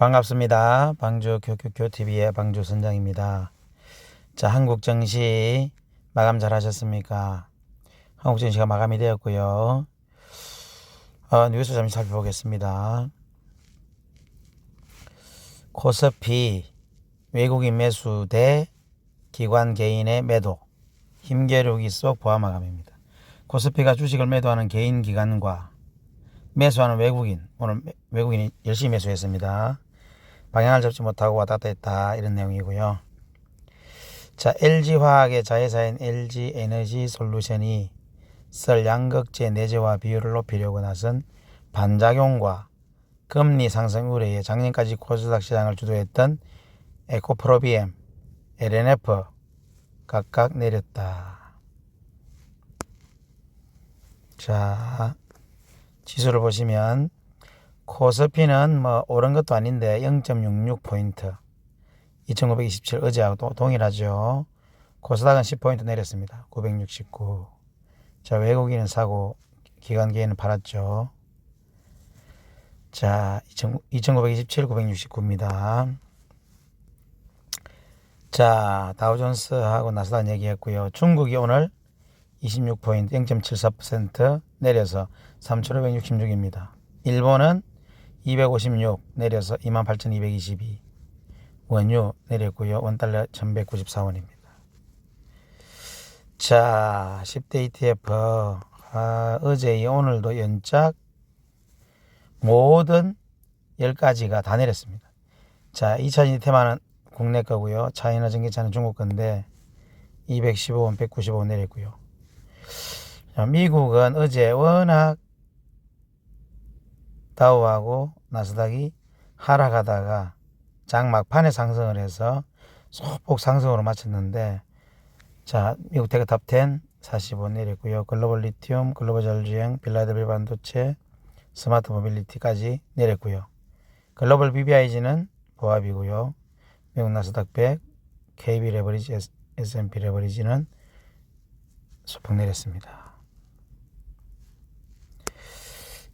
반갑습니다. 방주 교교교TV의 방주 선장입니다. 자, 한국 정시 마감 잘 하셨습니까? 한국 정시가 마감이 되었고요. 어, 뉴스 잠시 살펴보겠습니다. 코스피 외국인 매수 대 기관 개인의 매도 힘겨루기 속 보아 마감입니다. 코스피가 주식을 매도하는 개인 기관과 매수하는 외국인 오늘 매- 외국인이 열심히 매수했습니다. 방향을 잡지 못하고 왔다 갔다 했다 이런 내용이고요. 자 LG화학의 자회사인 LG에너지 솔루션이 설 양극재 내재화 비율을 높이려고 나선 반작용과 금리 상승 우려에 작년까지 코스닥 시장을 주도했던 에코프로비엠, LNF 각각 내렸다. 자 지수를 보시면 코스피는 뭐 오른 것도 아닌데 0.66포인트 2927 어제하고 또 동일하죠. 코스닥은 10포인트 내렸습니다. 969. 자 외국인은 사고 기관계에는 팔았죠. 자 2927 969입니다. 자 다우존스하고 나스닥 얘기했고요. 중국이 오늘 26포인트 0.74% 내려서 3,566입니다. 일본은 256 내려서 28,222 원유 내렸고요. 원달러 1,194원입니다. 자 10대 ETF 아, 어제 오늘도 연짝 모든 10가지가 다 내렸습니다. 자 2차 테마는 국내 거고요. 차이나 전기차는 중국 건데 215원 195원 내렸고요. 자, 미국은 어제 워낙 다우하고 나스닥이 하락하다가 장 막판에 상승을 해서 소폭 상승으로 마쳤는데 자 미국 테크 탑10 45 내렸고요. 글로벌 리튬, 글로벌 자율주행, 빌라델비아 반도체, 스마트 모빌리티까지 내렸고요. 글로벌 BBIG는 보합이고요. 미국 나스닥 100, KB 레버리지, S&P 레버리지는 소폭 내렸습니다.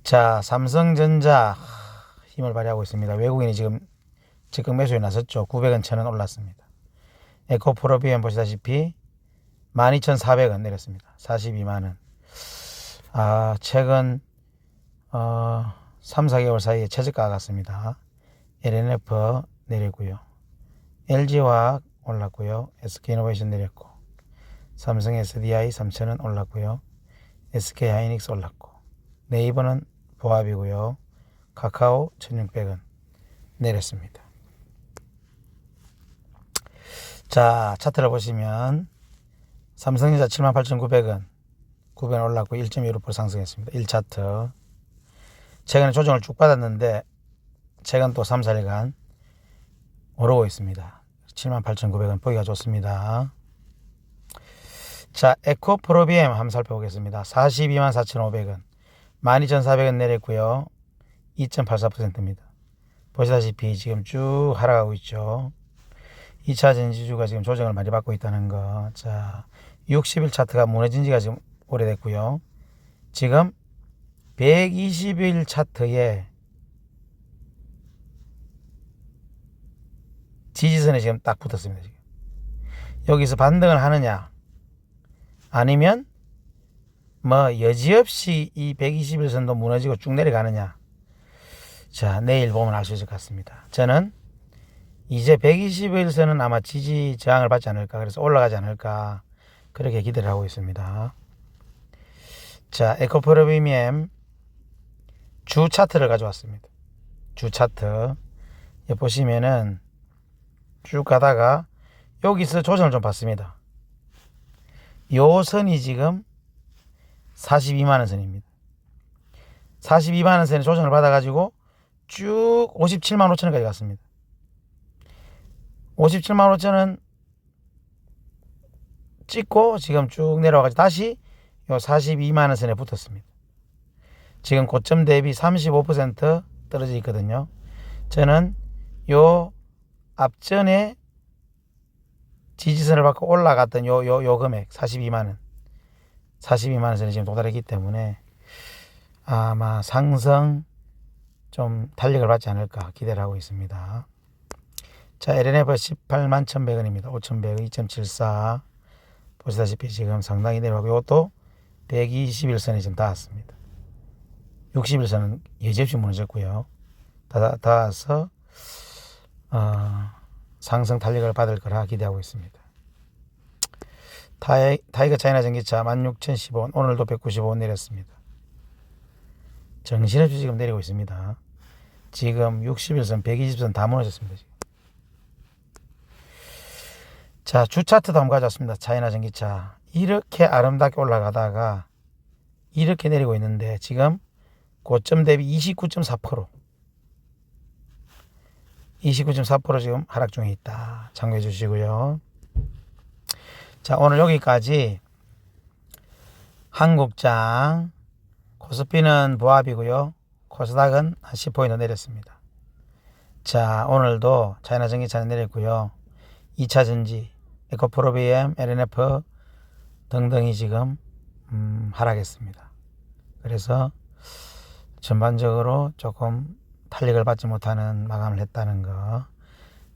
자, 삼성전자 힘을 발휘하고 있습니다. 외국인이 지금 적극 매수에 나섰죠. 900원, 1000원 올랐습니다. 에코프로비엠 보시다시피 12,400원 내렸습니다. 42만원. 아, 최근 어, 3, 4개월 사이에 최저가가 같습니다. LNF 내리고요. LG화학 올랐고요. SK이노베이션 내렸고 삼성 SDI 3,000원 올랐고요. SK 하이닉스 올랐고 네이버는 보합이고요. 카카오 1,600원 내렸습니다. 자 차트를 보시면 삼성전자 78,900원 900원 올랐고 1.15% 상승했습니다. 1차트 최근에 조정을 쭉 받았는데 최근 또 3, 4일간 오르고 있습니다. 78,900원 보기가 좋습니다. 자, 에코프로비엠 한번 살펴보겠습니다. 42만 4,500원. 12,400원 내렸고요. 2.84%입니다. 보시다시피 지금 쭉 하락하고 있죠. 2차 전지주가 지금 조정을 많이 받고 있다는 거. 자, 60일 차트가 무너진 지가 지금 오래됐고요. 지금 120일 차트에 지지선에 지금 딱 붙었습니다. 지금. 여기서 반등을 하느냐 아니면 뭐 여지없이 이 121선도 무너지고 쭉 내려가느냐 자 내일 보면 알 수 있을 것 같습니다. 저는 이제 121선은 아마 지지 저항을 받지 않을까 그래서 올라가지 않을까 그렇게 기대를 하고 있습니다. 자 에코프로비미엠 주 차트를 가져왔습니다. 주 차트 보시면은 쭉 가다가 여기서 조정을 좀 받습니다. 요 선이 지금 42만원 선입니다. 42만원 선에 조정을 받아가지고 쭉 57만 5천원까지 갔습니다. 57만 5천원 찍고 지금 쭉 내려와가지고 다시 요 42만 원 선에 붙었습니다. 지금 고점 대비 35% 떨어져 있거든요. 저는 요 앞전에 지지선을 받고 올라갔던 요, 요, 요 금액 42만 원 42만 원 선에 지금 도달했기 때문에 아마 상승 좀 탄력을 받지 않을까 기대를 하고 있습니다. 자, LNF 18만 1100원입니다. 5100원 2.74. 보시다시피 지금 상당히 내려가고 이것도 121선에 지금 닿았습니다. 61선은 예지없이 무너졌고요. 다, 닿아서 어, 상승 탄력을 받을 거라 기대하고 있습니다. 타이, 타이거 차이나 전기차 16,015원 오늘도 195원 내렸습니다. 정신없이 지금 내리고 있습니다. 지금 61선, 120선 다 무너졌습니다. 지금. 자, 주차트도 한번 가져왔습니다. 차이나 전기차. 이렇게 아름답게 올라가다가 이렇게 내리고 있는데 지금 고점 대비 29.4% 29.4% 지금 하락 중에 있다. 참고해 주시고요. 자, 오늘 여기까지 한국장 코스피는 보합이고요. 코스닥은 한 10포인트 내렸습니다. 자, 오늘도 차이나 전기차는 내렸고요. 2차 전지, 에코프로비엠, LNF 등등이 지금 음, 하락했습니다. 그래서 전반적으로 조금 탄력을 받지 못하는 마감을 했다는 거.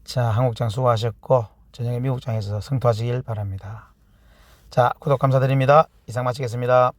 자, 한국장 수고하셨고 저녁에 미국장에서 성투하시길 바랍니다. 자, 구독 감사드립니다. 이상 마치겠습니다.